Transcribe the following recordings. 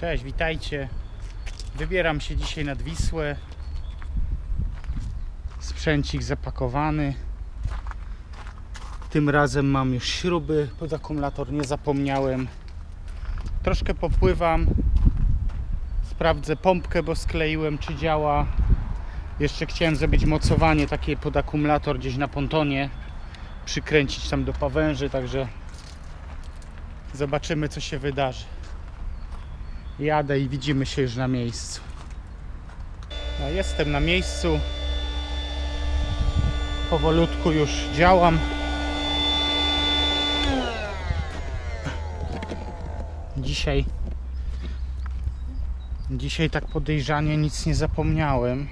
Cześć, witajcie. Wybieram się dzisiaj nad Wisłę. Sprzęcik zapakowany. Tym razem mam już śruby pod akumulator, nie zapomniałem. Troszkę popływam. Sprawdzę pompkę, bo skleiłem, czy działa. Jeszcze chciałem zrobić mocowanie takie pod akumulator gdzieś na pontonie. Przykręcić tam do pawęży, także zobaczymy, co się wydarzy. Jadę i widzimy się już na miejscu. No, jestem na miejscu. Powolutku już działam. Dzisiaj dzisiaj tak podejrzanie nic nie zapomniałem.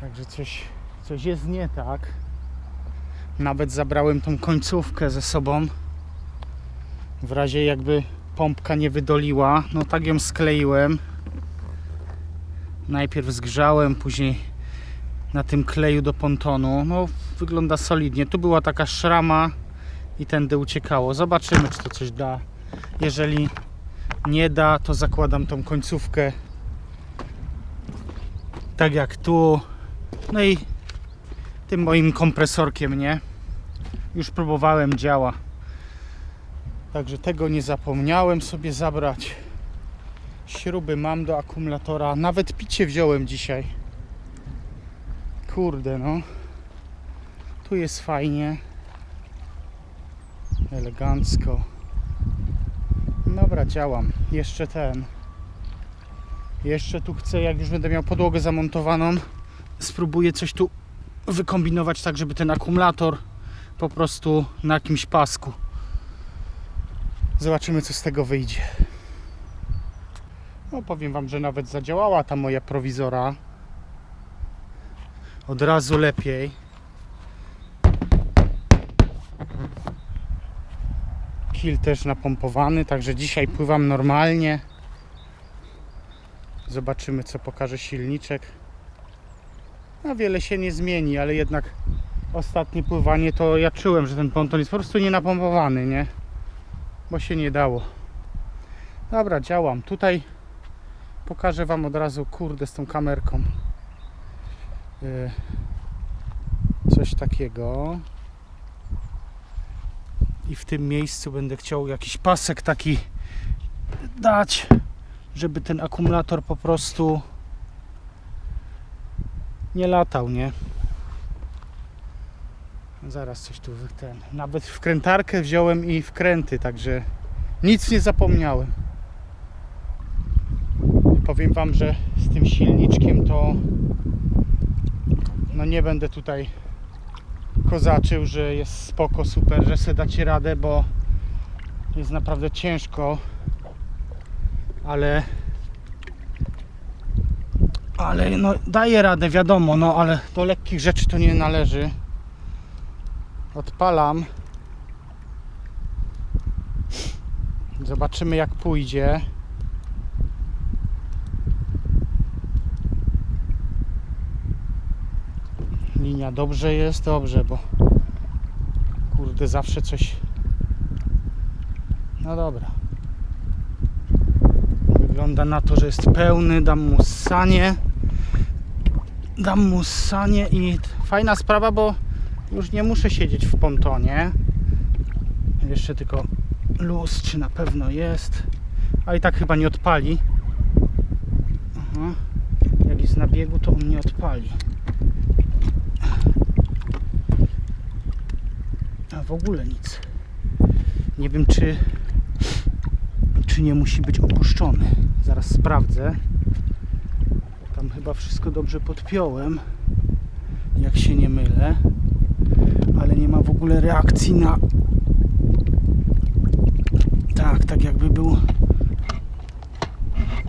Także coś, coś jest nie tak. Nawet zabrałem tą końcówkę ze sobą w razie jakby pompka nie wydoliła, no tak ją skleiłem. Najpierw zgrzałem, później na tym kleju do pontonu. No wygląda solidnie. Tu była taka szrama i tędy uciekało. Zobaczymy, czy to coś da. Jeżeli nie da, to zakładam tą końcówkę tak jak tu. No i tym moim kompresorkiem, nie? Już próbowałem, działa. Także tego nie zapomniałem sobie zabrać. Śruby mam do akumulatora. Nawet picie wziąłem dzisiaj. Kurde no. Tu jest fajnie. Elegancko. Dobra, działam. Jeszcze ten. Jeszcze tu chcę, jak już będę miał podłogę zamontowaną, spróbuję coś tu wykombinować tak, żeby ten akumulator po prostu na jakimś pasku Zobaczymy, co z tego wyjdzie. No, powiem Wam, że nawet zadziałała ta moja prowizora. Od razu lepiej. Kil też napompowany, także dzisiaj pływam normalnie. Zobaczymy, co pokaże silniczek. No, wiele się nie zmieni, ale jednak ostatnie pływanie to ja czułem, że ten ponton jest po prostu nie napompowany, nie? Bo się nie dało. Dobra, działam. Tutaj pokażę Wam od razu, kurde, z tą kamerką. Yy, coś takiego. I w tym miejscu będę chciał jakiś pasek taki dać, żeby ten akumulator po prostu nie latał, nie? Zaraz coś tu ten. Nawet wkrętarkę wziąłem i wkręty, także nic nie zapomniałem. Powiem wam, że z tym silniczkiem to no nie będę tutaj kozaczył, że jest spoko, super, że sobie dacie radę, bo jest naprawdę ciężko, ale ale no daje radę, wiadomo, no ale do lekkich rzeczy to nie należy odpalam. Zobaczymy jak pójdzie. Linia dobrze jest, dobrze, bo kurde zawsze coś no dobra. Wygląda na to, że jest pełny dam mu ssanie dam mu ssanie i fajna sprawa, bo już nie muszę siedzieć w pontonie. Jeszcze tylko luz, czy na pewno jest. A i tak chyba nie odpali. Aha. Jak jest na biegu, to on nie odpali. A w ogóle nic. Nie wiem, czy czy nie musi być opuszczony. Zaraz sprawdzę. Tam chyba wszystko dobrze podpiąłem. Jak się nie mylę ale nie ma w ogóle reakcji na tak, tak jakby był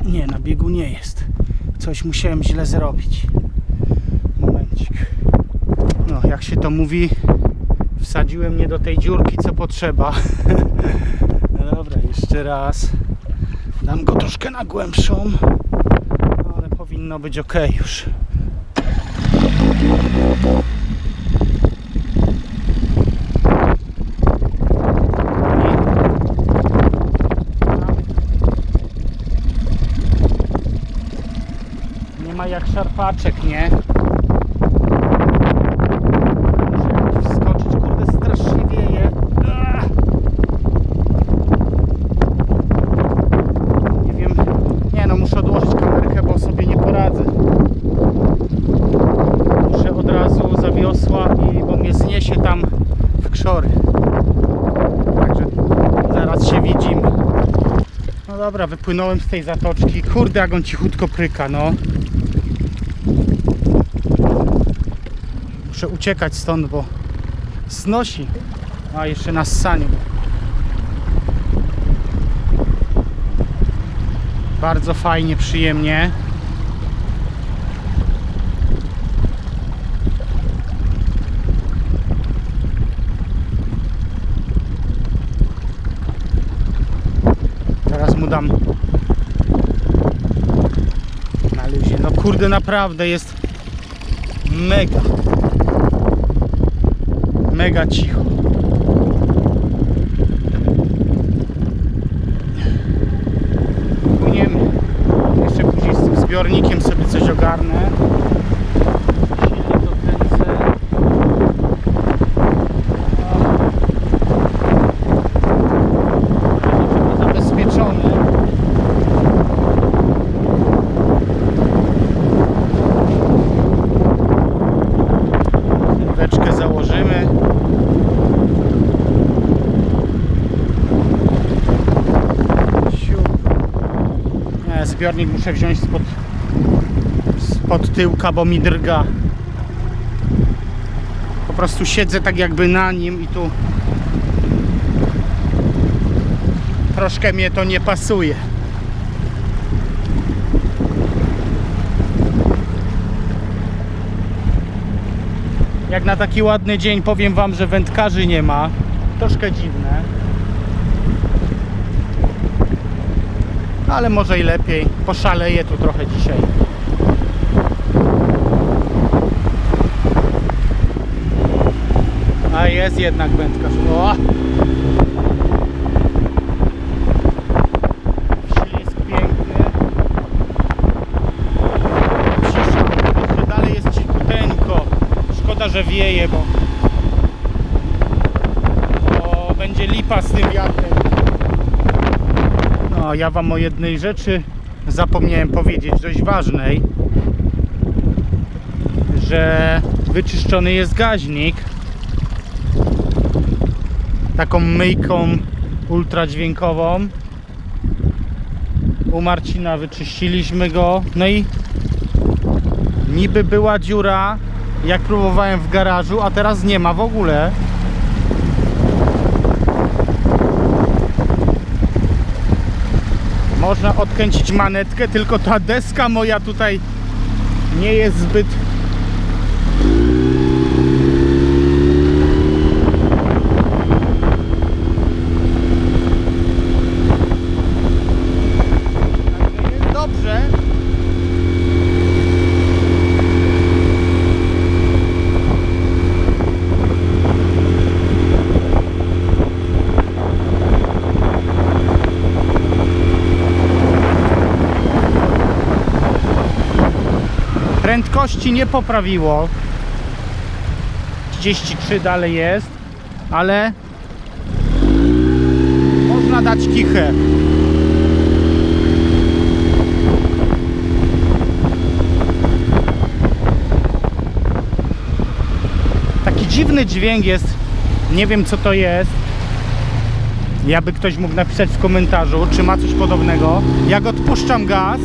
nie, na biegu nie jest. Coś musiałem źle zrobić. Momencik. No, jak się to mówi wsadziłem nie do tej dziurki co potrzeba. No dobra, jeszcze raz. Dam go troszkę na głębszą ale powinno być ok już szarpaczek, nie? Muszę wskoczyć, kurde, strasznie wieje. Nie wiem, nie no, muszę odłożyć kamerkę, bo sobie nie poradzę. Muszę od razu za wiosła i bo mnie zniesie tam w krzory. Także zaraz się widzimy. No dobra, wypłynąłem z tej zatoczki. Kurde, jak on cichutko pryka, no. Muszę uciekać stąd, bo znosi. A jeszcze na ssaniu. Bardzo fajnie, przyjemnie. Teraz mu dam na luzie. No kurde, naprawdę jest mega. Mega cicho. Płyniemy. Jeszcze później z tym zbiornikiem sobie coś ogarnę. Zbiornik muszę wziąć spod, spod tyłka, bo mi drga. Po prostu siedzę tak jakby na nim i tu troszkę mnie to nie pasuje. Jak na taki ładny dzień powiem wam, że wędkarzy nie ma. Troszkę dziwne. Ale może i lepiej. Poszaleję tu trochę dzisiaj. A jest jednak wędkarz. O! Ślisk piękny. Cisza. Trochę dalej jest cichuteńko. Szkoda, że wieje, bo... bo będzie lipa z tym wiatrem. No, ja Wam o jednej rzeczy zapomniałem powiedzieć, dość ważnej, że wyczyszczony jest gaźnik taką myjką ultradźwiękową. U Marcina wyczyściliśmy go, no i niby była dziura, jak próbowałem w garażu, a teraz nie ma w ogóle. Można odkręcić manetkę, tylko ta deska moja tutaj nie jest zbyt Także jest dobrze. Prędkości nie poprawiło. 33 dalej jest, ale można dać kichę. Taki dziwny dźwięk jest. Nie wiem co to jest. Jakby ktoś mógł napisać w komentarzu, czy ma coś podobnego. Jak odpuszczam gaz,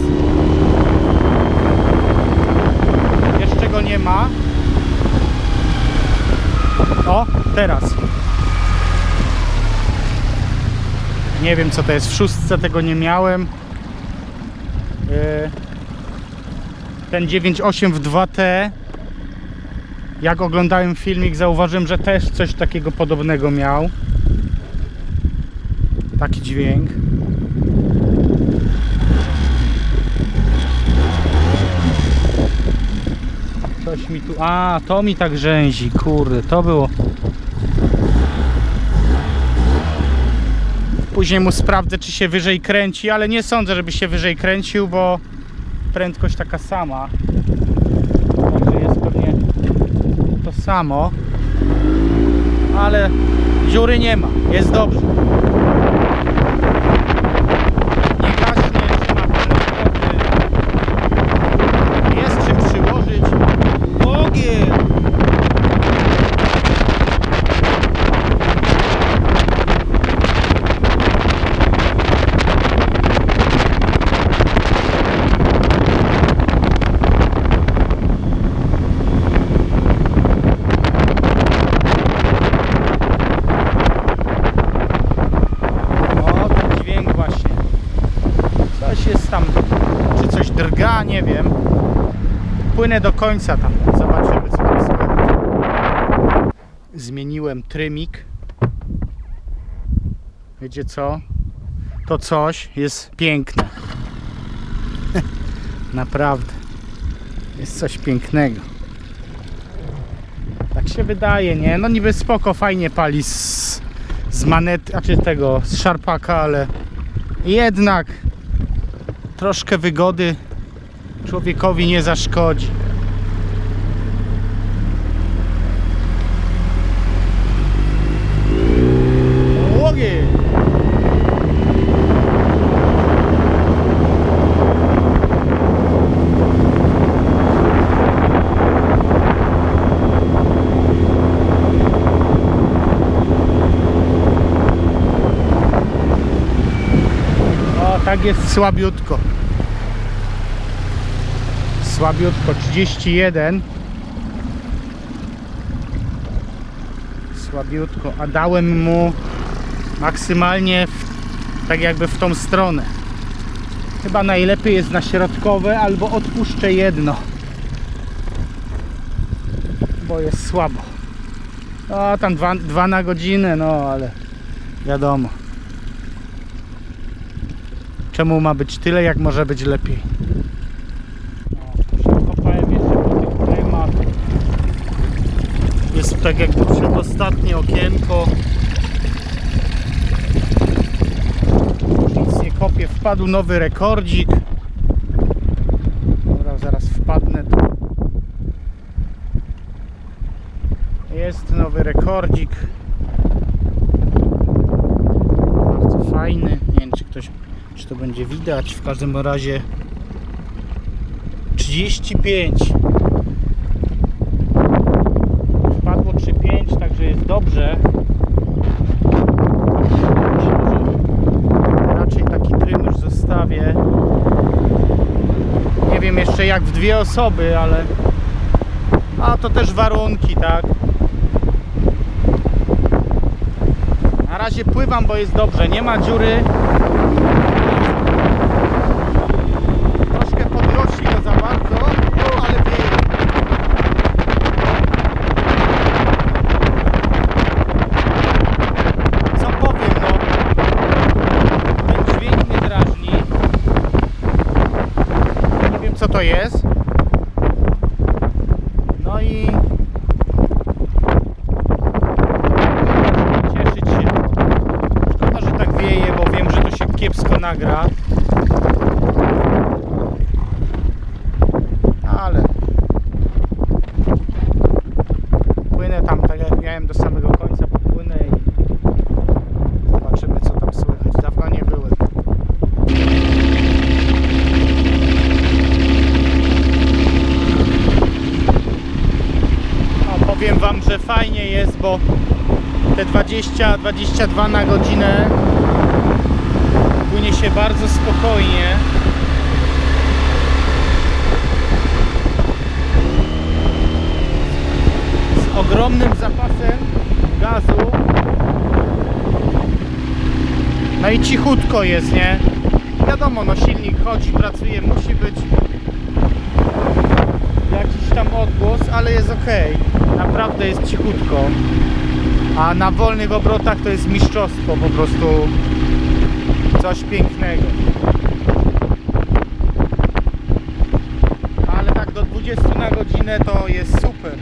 jeszcze go nie ma. O, teraz. Nie wiem co to jest. W szóstce tego nie miałem. Yy, Ten 9.8 w 2T. Jak oglądałem filmik, zauważyłem, że też coś takiego podobnego miał. Taki dźwięk. mi tu... A, to mi tak rzęzi, kurde, to było... Później mu sprawdzę, czy się wyżej kręci, ale nie sądzę, żeby się wyżej kręcił, bo prędkość taka sama. Także jest pewnie to samo. Ale dziury nie ma, jest dobrze. Płynę do końca tam, zobaczymy co tam. Zmieniłem trymik. Wiecie co? To coś jest piękne. Naprawdę. Jest coś pięknego. Tak się wydaje, nie? No niby spoko, fajnie pali z, z manety, a czy tego, z szarpaka, ale jednak troszkę wygody człowiekowi nie zaszkodzi. Ogień! O, tak jest słabiutko. Słabiutko, 31. Słabiutko, a dałem mu maksymalnie w, tak jakby w tą stronę. Chyba najlepiej jest na środkowe albo odpuszczę jedno. Bo jest słabo. O, tam dwa, dwa na godzinę, no ale wiadomo. Czemu ma być tyle, jak może być lepiej? Jest tak jakby przedostatnie okienko. Nic nie kopię. Wpadł nowy rekordzik. Dobra, zaraz wpadnę. Jest nowy rekordzik. Bardzo fajny. Nie wiem, czy ktoś to będzie widać. W każdym razie 35. Wpadło 3,5, także jest dobrze. Raczej taki trym już zostawię. Nie wiem jeszcze jak w dwie osoby, ale a to też warunki, tak? Na razie pływam, bo jest dobrze. Nie ma dziury. Troszkę podrośli go za bardzo, no ale wieje. Co powiem, no. Ten dźwięk mnie drażni. Nie wiem co to jest. No i cieszyć się. Szkoda, że tak wieje, bo wiem, że to się nagra. Ale płynę tam tak jak miałem do samego końca, popłynę i zobaczymy co tam słychać. Dawno nie byłem. No, powiem wam, że fajnie jest, bo te 20-22 na godzinę się bardzo spokojnie. Z ogromnym zapasem gazu. No i cichutko jest, nie? Wiadomo, no silnik chodzi, pracuje, musi być jakiś tam odgłos, ale jest ok. Naprawdę jest cichutko. A na wolnych obrotach to jest mistrzostwo po prostu coś pięknego. Ale tak do 20 na godzinę to jest super.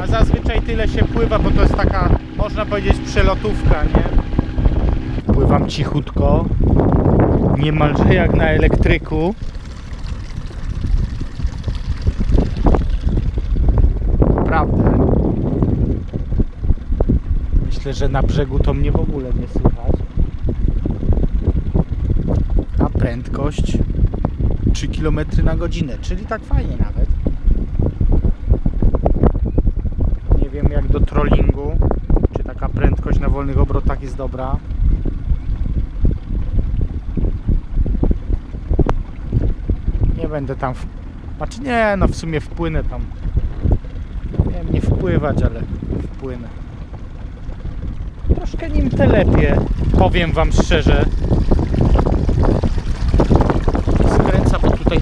A zazwyczaj tyle się pływa, bo to jest taka, można powiedzieć, przelotówka, nie? Pływam cichutko, niemalże jak na elektryku. Myślę, że na brzegu to mnie w ogóle nie słychać. A prędkość 3 km na godzinę, czyli tak fajnie nawet. Nie wiem jak do trollingu, czy taka prędkość na wolnych obrotach jest dobra. Nie będę tam. W... Znaczy nie, no w sumie wpłynę tam. Nie, nie wpływać, ale wpłynę. Troszkę nim telepie, powiem wam szczerze. Skręca, bo tutaj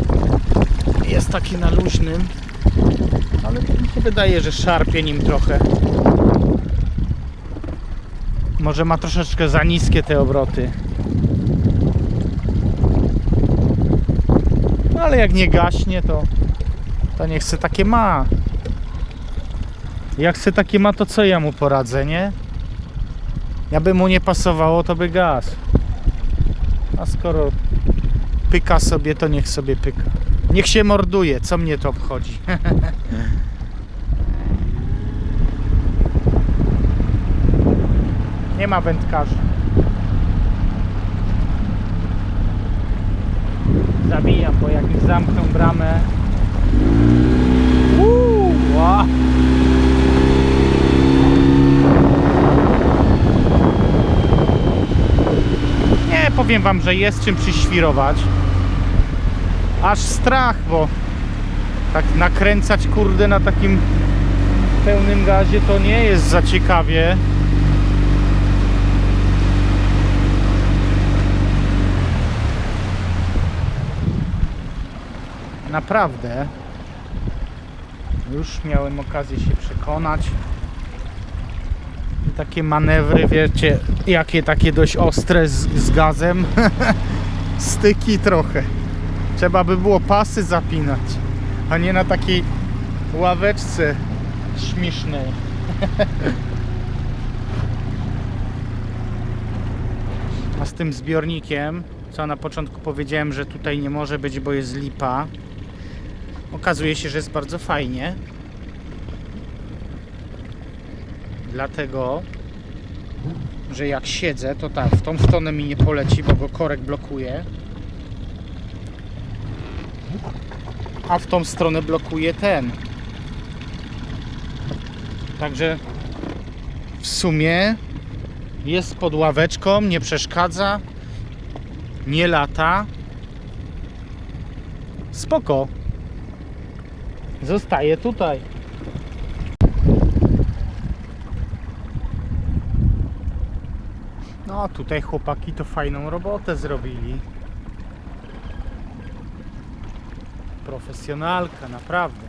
jest taki na luźnym. Ale mi się wydaje, że szarpie nim trochę. Może ma troszeczkę za niskie te obroty. No ale jak nie gaśnie, to, to niech se takie ma. Jak se takie ma, to co ja mu poradzę, nie? Ja by mu nie pasowało, to by gaz. A skoro pyka sobie, to niech sobie pyka. Niech się morduje, co mnie to obchodzi. nie ma wędkarzy. Zabijam, bo jak już zamknę bramę. Uuu, ła. Powiem wam, że jest czym przyświrować. Aż strach, bo tak nakręcać kurde na takim pełnym gazie to nie jest za ciekawie. Naprawdę. Już miałem okazję się przekonać. Takie manewry, wiecie, jakie takie dość ostre z, z gazem. Styki trochę. Trzeba by było pasy zapinać, a nie na takiej ławeczce śmiesznej. A z tym zbiornikiem, co na początku powiedziałem, że tutaj nie może być, bo jest lipa. Okazuje się, że jest bardzo fajnie. Dlatego, że jak siedzę, to tak, w tą stronę mi nie poleci, bo go korek blokuje. A w tą stronę blokuje ten. Także w sumie jest pod ławeczką, nie przeszkadza, nie lata. Spoko. Zostaje tutaj. No, tutaj chłopaki to fajną robotę zrobili. Profesjonalka, naprawdę.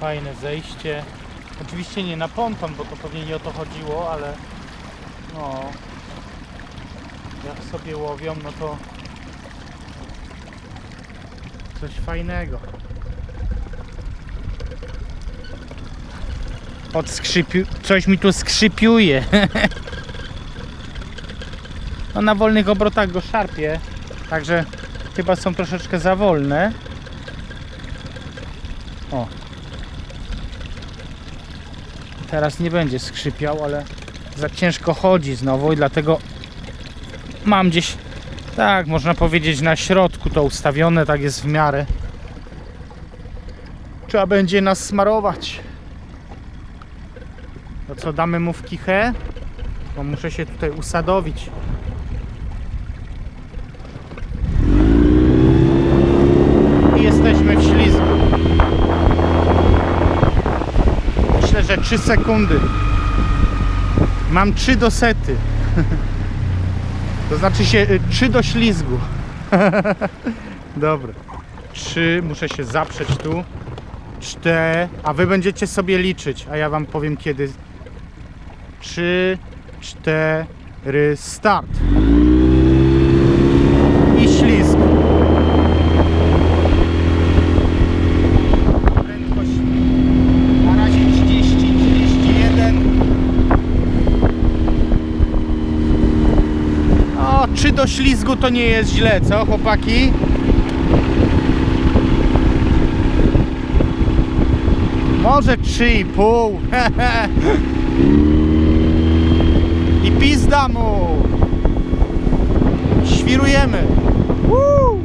Fajne zejście. Oczywiście nie na ponton, bo to pewnie nie o to chodziło, ale no jak sobie łowią, no to coś fajnego. Coś mi tu skrzypiuje. no na wolnych obrotach go szarpie, także chyba są troszeczkę za wolne. O. Teraz nie będzie skrzypiał, ale za ciężko chodzi znowu i dlatego mam gdzieś tak, można powiedzieć na środku to ustawione, tak jest w miarę. Trzeba będzie nas smarować. To co, damy mu w kichę? Bo muszę się tutaj usadowić. I jesteśmy w ślizgu. Myślę, że 3 sekundy. Mam 3 do sety. To znaczy się 3 do ślizgu. Dobra. 3, muszę się zaprzeć tu. 4, a wy będziecie sobie liczyć, a ja wam powiem kiedy. 3, 4, start. I ślizg. Prędkość na razie 30, 31. O, 3 do ślizgu to nie jest źle, co chłopaki? Może 3,5. Pizda mu. Świrujemy. Woo!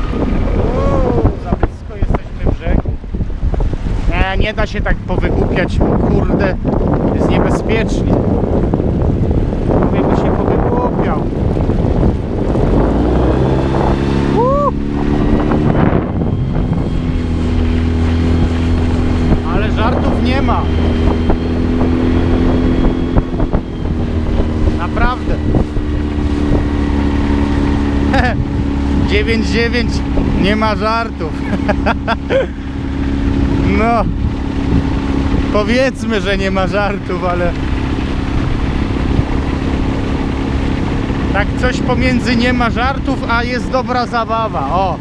Uuu, za blisko jesteśmy brzegu. Nie, da się tak powygłupiać, bo kurde, jest niebezpiecznie. Mówię, by się powygłupiał. Ale żartów nie ma. Naprawdę. 9-9 nie ma żartów. No. Powiedzmy, że nie ma żartów, ale tak coś pomiędzy nie ma żartów, a jest dobra zabawa. O.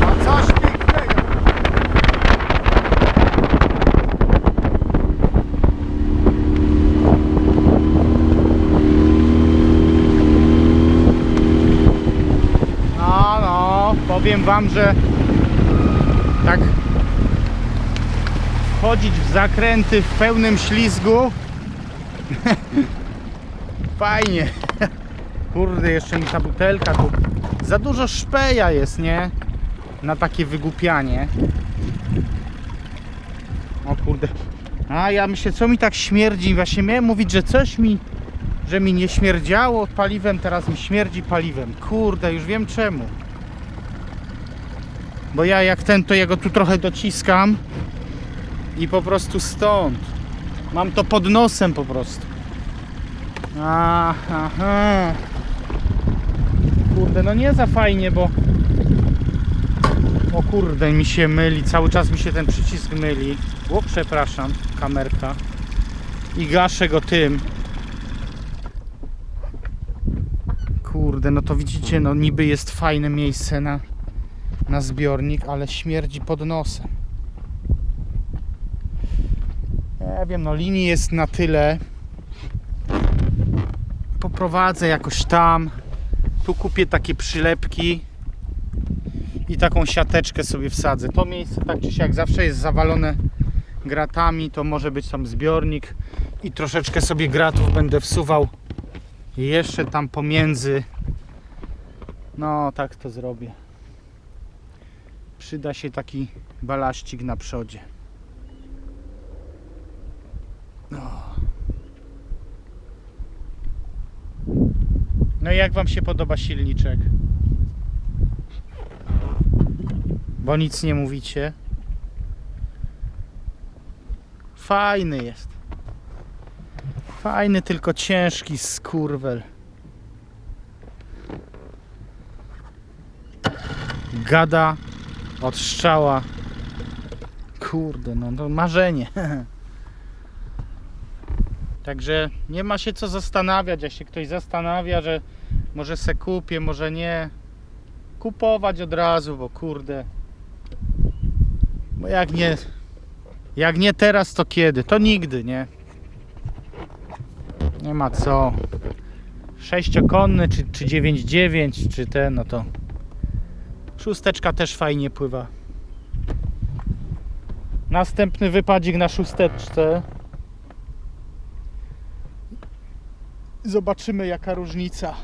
No coś pięknego. No, no, powiem wam, że tak wchodzić w zakręty w pełnym ślizgu fajnie. Kurde, jeszcze mi ta butelka tu za dużo szpeja jest, nie? Na takie wygłupianie. O kurde. A ja myślę, co mi tak śmierdzi? Właśnie miałem mówić, że coś mi, że mi nie śmierdziało paliwem, teraz mi śmierdzi paliwem. Kurde, już wiem czemu. Bo ja jak ten, to ja go tu trochę dociskam i po prostu stąd. Mam to pod nosem po prostu. Aha. Kurde, no nie za fajnie, bo o kurde, mi się myli, cały czas mi się ten przycisk myli. O, przepraszam, kamerka. I gaszę go tym. Kurde, no to widzicie, no niby jest fajne miejsce na, na zbiornik, ale śmierdzi pod nosem. Nie wiem, no linii jest na tyle. Poprowadzę jakoś tam. Tu kupię takie przylepki i taką siateczkę sobie wsadzę. To miejsce tak czy siak zawsze jest zawalone gratami, to może być tam zbiornik i troszeczkę sobie gratów będę wsuwał jeszcze tam pomiędzy. No, tak to zrobię. Przyda się taki balaścik na przodzie. No. No i jak Wam się podoba silniczek? Bo nic nie mówicie. Fajny jest. Fajny, tylko ciężki skurwel. Gada od strzała. Kurde, no to marzenie. Także nie ma się co zastanawiać. Jak się ktoś zastanawia, że może se kupię, może nie. Kupować od razu, bo kurde. Bo jak nie. Jak nie teraz, to kiedy? To nigdy, nie? Nie ma co. Sześciokonny, czy, czy 9,9, czy ten, no to. Szósteczka też fajnie pływa. Następny wypadzik na szósteczce. Zobaczymy jaka różnica.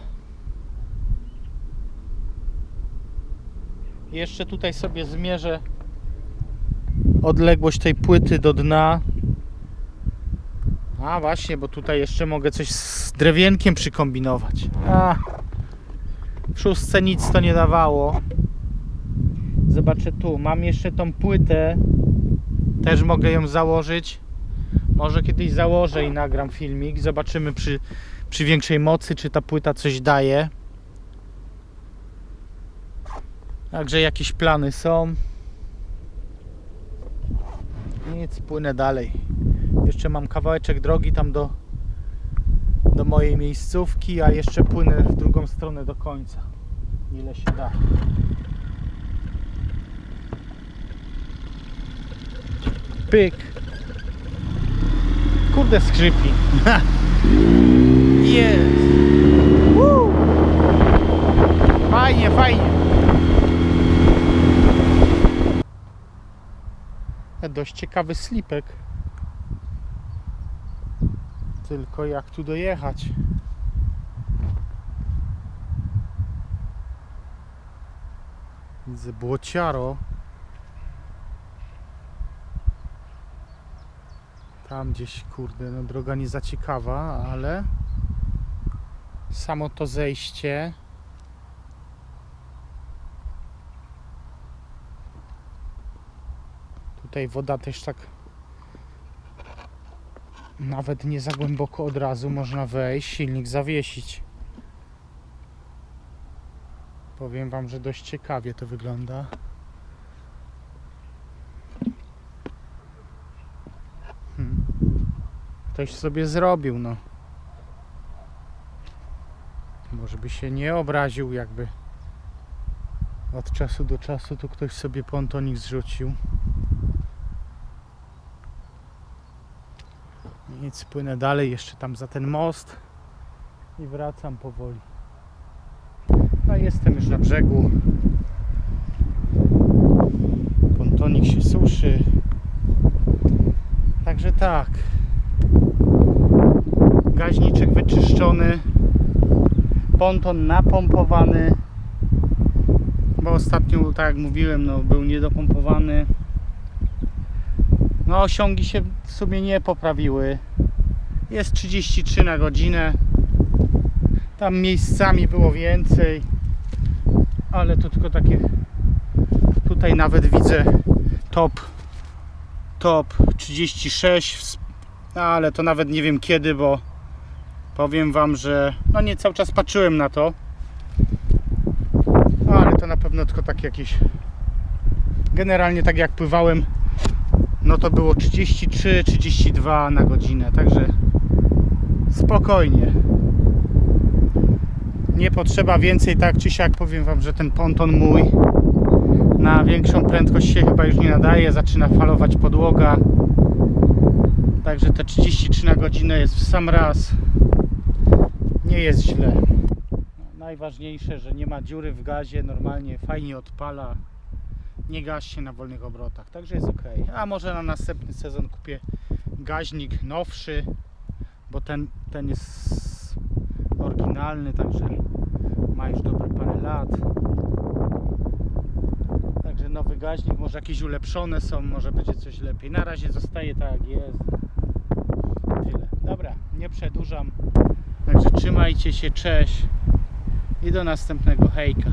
Jeszcze tutaj sobie zmierzę odległość tej płyty do dna. A właśnie, bo tutaj jeszcze mogę coś z drewienkiem przykombinować. A, w szóstce nic to nie dawało. Zobaczę tu, mam jeszcze tą płytę. Też mogę ją założyć. Może kiedyś założę i nagram filmik. Zobaczymy przy, przy większej mocy, czy ta płyta coś daje. Także jakieś plany są. Nic, płynę dalej. Jeszcze mam kawałeczek drogi tam do, do mojej miejscówki, a jeszcze płynę w drugą stronę do końca. Ile się da. Pyk. Kurde skrzypi. Jest. Woo. Fajnie, fajnie. Dość ciekawy slipek. Tylko jak tu dojechać? Widzę błociaro. Tam gdzieś, kurde, no droga nie za ciekawa, ale samo to zejście. Tutaj woda też tak nawet nie za głęboko od razu można wejść, silnik zawiesić. Powiem Wam, że dość ciekawie to wygląda. Ktoś sobie zrobił, no. Może by się nie obraził, jakby od czasu do czasu tu ktoś sobie pontonik zrzucił. Nic, płynę dalej jeszcze tam za ten most i wracam powoli. No jestem już na brzegu. Pontonik się suszy. Także tak. Gaźniczek wyczyszczony. Ponton napompowany. Bo ostatnio, tak jak mówiłem, no, był niedopompowany. No osiągi się w sumie nie poprawiły. Jest 33 na godzinę. Tam miejscami było więcej. Ale to tylko takie tutaj nawet widzę top top 36 ale to nawet nie wiem kiedy, bo powiem wam, że no nie cały czas patrzyłem na to. Ale to na pewno tylko tak jakieś generalnie tak jak pływałem no to było 33-32 na godzinę, także spokojnie. Nie potrzeba więcej, tak czy siak powiem Wam, że ten ponton mój na większą prędkość się chyba już nie nadaje, zaczyna falować podłoga. Także te 33 na godzinę jest w sam raz. Nie jest źle. Najważniejsze, że nie ma dziury w gazie, normalnie fajnie odpala nie gaś się na wolnych obrotach, także jest ok. A może na następny sezon kupię gaźnik nowszy, bo ten, ten jest oryginalny, także ma już dobre parę lat. Także nowy gaźnik, może jakieś ulepszone są, może będzie coś lepiej. Na razie zostaje tak jak jest. Przedłużam. Także trzymajcie się, cześć i do następnego hejka.